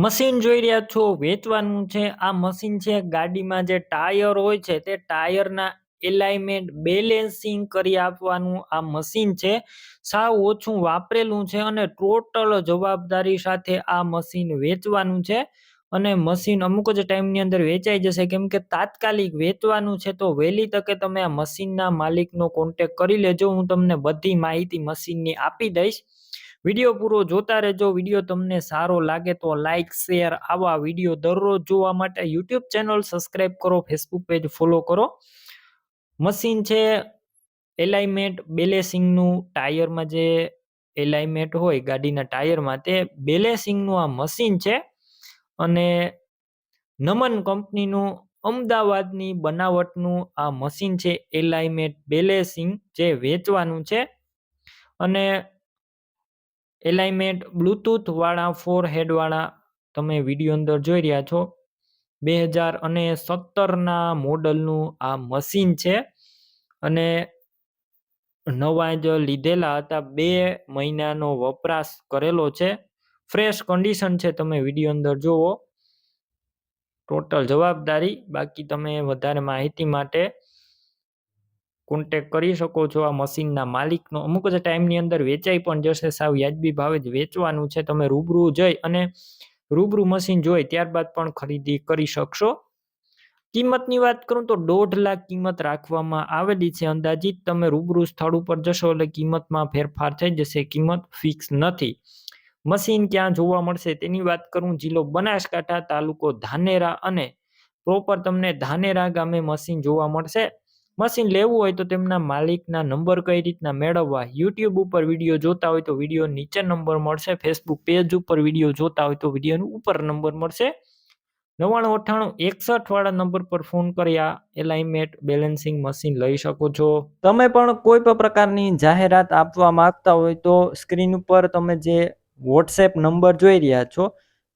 Machine જોઈ રહ્યા છો, વેચવાનું છે. આ મશીન છે, ગાડીમાં જે ટાયર હોય છે, તે ટાયરના એલાઇમેન્ટ બેલેન્સિંગ કરી આપવાનું આ મશીન છે. સાવ ઓછું વાપરેલું છે અને ટોટલ જવાબદારી સાથે આ મશીન વેચવાનું છે. અને મશીન અમુક જ ટાઈમની અંદર વેચાઈ જશે. કેમ કે તાત્કાલિક વેચવાનું છે તો વહેલી તકે તમે આ મશીનના માલિકનો કોન્ટેક કરી લેજો. હું તમને બધી માહિતી મશીનની આપી દઈશ. વીડિયો પૂરો જોતા રહેજો. વીડિયો તમને સારો લાગે તો લાઇક શેર આવા વીડિયો દરરોજ જોવા માટે યુટ્યુબ ચેનલ સબસ્ક્રાઈબ કરો ફેસબુક પેજ ફોલો કરો. મશીન છે, એલાઇમેન્ટ, બેલેસિંગનું ટાયરમાં જે એલાઇમેન્ટ હોય, ગાડીના ટાયરમાં તે બેલેસિંગનું આ મશીન છે. અને નમન કંપનીનું અમદાવાદની બનાવટનું આ મશીન છે, એલાઇમેન્ટ બેલેસિંગ જે વેચવાનું છે. અને એલાઇમેન્ટ બ્લૂટૂથવાળા ફોર હેડવાળા તમે વીડિયો અંદર જોઈ રહ્યા છો. બે હજાર અને સત્તરના મોડલનું આ મશીન છે અને નવા જ લીધેલા હતા. બે મહિનાનો વપરાશ કરેલો છે. ફ્રેશ કન્ડિશન છે. તમે વીડિયો અંદર જુઓ. ટોટલ જવાબદારી. બાકી તમે વધારે માહિતી માટે કોન્ટેક કરી શકો છો આ મશીનના માલિકનો. અમુક જ ટાઈમની અંદર વેચાઈ પણ જશે સાવ વ્યાજબી ભાવે જ વેચવાનું છે. તમે રૂબરૂ જઈ અને રૂબરૂ મશીન જોઈ ત્યારબાદ પણ ખરીદી કરી શકશો. કિંમતની વાત કરું તો દોઢ લાખ કિંમત રાખવામાં આવેલી છે. અંદાજિત તમે રૂબરૂ સ્થળ ઉપર જશો એટલે કિંમતમાં ફેરફાર થઈ જશે. કિંમત ફિક્સ નથી. મશીન ક્યાં જોવા મળશે તેની વાત કરું. જિલ્લો બનાસકાંઠા તાલુકો ધાનેરા અને પ્રોપર તમને ધાનેરા ગામે મશીન જોવા મળશે. મશીન લેવું હોય તો તેમના માલિકના નંબર કઈ રીતના મેળવવા યુટ્યુબ ઉપર વીડિયો જોતા હોય તો વીડિયો નીચે નંબર મળશે ફેસબુક પેજ ઉપર વીડિયો જોતા હોય તો વિડીયોનું ઉપર નંબર મળશે. નવ્વાણું, અઠ્ઠાણું, એકસઠ વાળા નંબર પર ફોન કર્યા એલાઇમેટ બેલેન્સિંગ મશીન લઈ શકો છો. તમે પણ કોઈ પણ પ્રકારની જાહેરાત આપવા માંગતા હોય તો સ્ક્રીન ઉપર તમે જે વોટ્સએપ નંબર જોઈ રહ્યા છો,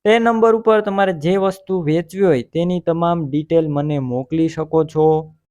તે નંબર ઉપર તમારે જે વસ્તુ વેચવી હોય તેની તમામ ડિટેલ મને મોકલી શકો છો.